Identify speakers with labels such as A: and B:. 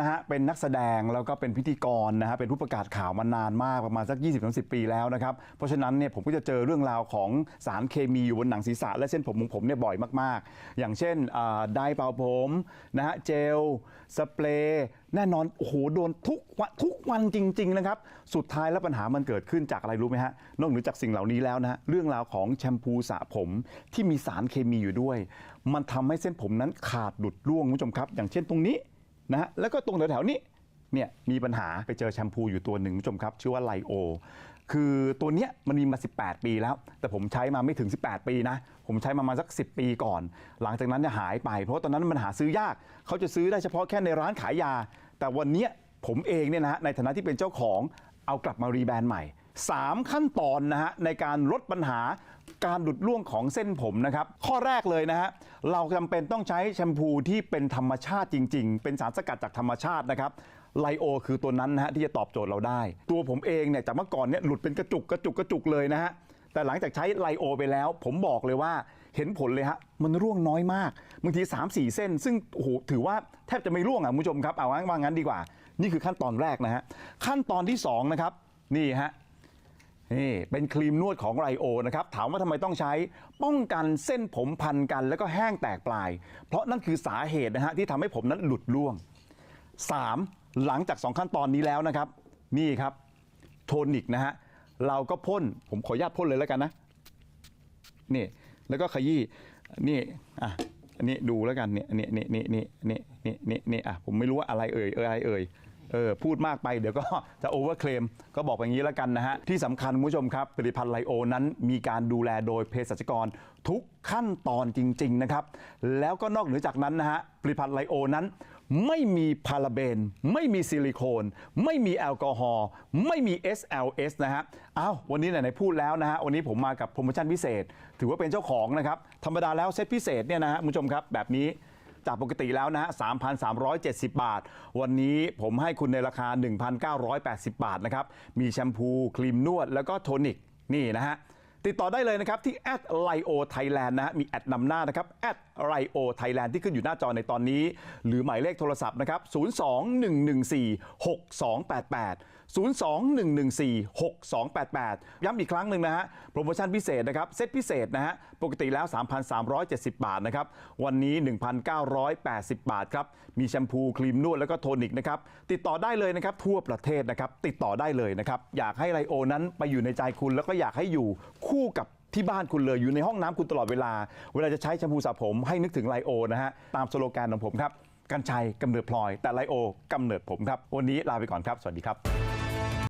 A: นะฮะเป็นนักแสดงแล้วก็เป็นพิธีกรนะฮะเป็นผู้ประกาศข่าวมานานมากประมาณสัก 20-10ปีแล้วนะครับเพราะฉะนั้นเนี่ยผมก็จะเจอเรื่องราวของสารเคมีอยู่บนหนังศีรษะและเส้นผมของผมเนี่ยบ่อยมากๆ อย่างเช่นไดร์เป่าผมนะฮะเจลสเปรย์แน่นอนโอ้โหโดนทุกวันทุกวันจริง ๆ นะครับ สุดท้ายแล้วปัญหามันเกิดขึ้นจากอะไรรู้ไหมฮะนอกเหนือจากสิ่งเหล่านี้แล้วนะฮะเรื่องราวของแชมพูสระผมที่มีสารเคมีอยู่ด้วย มันทำให้เส้นผมนั้นขาดหลุดร่วงคุณผู้ชมครับ อย่างเช่นตรงนี้ นะฮะแล้วก็ตรงแถวๆนี้เนี่ยมีปัญหาไปเจอแชมพูอยู่ตัวหนึ่งคุณผู้ชมครับ ชื่อว่าไลโอ คือตัวเนี้ยมันมีมา 18 ปีแล้ว แต่ผมใช้มาไม่ถึง 18 ปีนะ ผมใช้มามาสัก 10 ปีก่อน หลังจากนั้นเนี่ยหายไป เพราะตอนนั้นมันหาซื้อยาก เขาจะซื้อได้เฉพาะแค่ในร้านขายยา แต่วันเนี้ยผมเองเนี่ยนะฮะในฐานะที่เป็นเจ้าของเอากลับมารีแบรนด์ใหม่ 3 ขั้นตอนนะฮะในการลดปัญหาการหลุดร่วงของเส้นผมนะครับ ข้อแรกเลยนะฮะเราจำเป็นต้องใช้แชมพูที่เป็นธรรมชาติจริง ๆ เป็นสารสกัดจากธรรมชาตินะครับไลโอคือตัวนั้นนะฮะที่จะตอบโจทย์เราได้ ตัวผมเองเนี่ยจากเมื่อก่อนเนี่ยหลุดเป็นกระจุกกระจุกกระจุกเลยนะฮะแต่หลังจากใช้ไลโอไปแล้ว ผมบอกเลยว่าเห็นผลเลยฮะมันร่วงน้อยมากบางที 3 4 เส้น ซึ่งโอ้โหถือว่าแทบจะไม่ร่วงอะคุณผู้ชมครับเอาว่างั้นดีกว่า นี่คือขั้นตอนแรกนะฮะขั้นตอนที่สองนะครับนี่ฮะ นี่เป็นครีมนวดของไรโอนะครับถามว่าทำไมต้องใช้ป้องกันเส้นผมพันกันแล้วก็แห้งแตกปลาย เพราะนั่นคือสาเหตุนะฮะที่ทำให้ผมนั้นหลุดร่วง 3. หลังจาก 2 ขั้นตอนนี้แล้วนะครับ นี่ครับ โทนิกนะฮะเราก็พ่นผมขออนุญาตพ่นเลยแล้วกันนะนี่แล้วก็ขยี้นี่อะนี่ดูแล้วกันเนี่ยนี่นี่นี่นี่นี่นี่นี่อะผมไม่รู้ว่าอะไรเอ่ยเอ่ยอะไรเอ่ย เออพูดมากไปเดี๋ยวก็จะโอเวอร์เคลมก็บอกอย่างนี้แล้วกันนะฮะ ที่สำคัญคุณผู้ชมครับผลิตภัณฑ์ไลโอนั้นมีการดูแลโดยเภสัชกรทุกขั้นตอนจริง ๆ นะครับ แล้วก็นอกเหนือจากนั้นนะฮะผลิตภัณฑ์ไลโอนั้น ไม่มีพาราเบน ไม่มีซิลิโคน ไม่มีแอลกอฮอล์ไม่มี SLS นะฮะอ้าววันนี้ไหนๆพูดแล้วนะฮะวันนี้ผมมากับโปรโมชั่นพิเศษ ถือว่าเป็นเจ้าของนะครับธรรมดาแล้วเซตพิเศษเนี่ยนะฮะคุณผู้ชมครับแบบนี้ จากปกติแล้วนะฮะ3,370 บาท วันนี้ผมให้คุณในราคา 1,980 บาทนะครับ มีแชมพู ครีมนวด แล้วก็โทนิก นี่นะฮะ ติดต่อได้เลยนะครับ ที่แอดไลโอไทยแลนด์นะฮะมีแอดนำหน้านะครับแอดไลโอไทยแลนด์ที่ขึ้นอยู่หน้าจอในตอนนี้ หรือหมายเลขโทรศัพท์นะครับ 02-114-6288 02-114-6288 ย้ำอีกครั้งหนึ่งนะฮะโปรโมชั่นพิเศษนะครับ เซตพิเศษนะฮะปกติแล้ว 3,370 บาทนะครับ วันนี้ 1,980 บาทครับ มีแชมพูครีมนวดแล้วก็โทนิกนะครับ ติดต่อได้เลยนะครับ ทั่วประเทศนะครับ ติดต่อได้เลยนะครับ อยากให้ไลโอนั้นไปอยู่ในใจคุณแล้วก็อยากให้อยู่คู่กับที่บ้านคุณเลยอยู่ในห้องน้ำคุณตลอดเวลา เวลาจะใช้แชมพูสระผมให้นึกถึงไลโอนะฮะ ตามสโลแกนของผมครับ กัญชัยกำเนิดพลอย แต่ไลโอกำเนิดผมครับ วันนี้ลาไปก่อนครับ สวัสดีครับ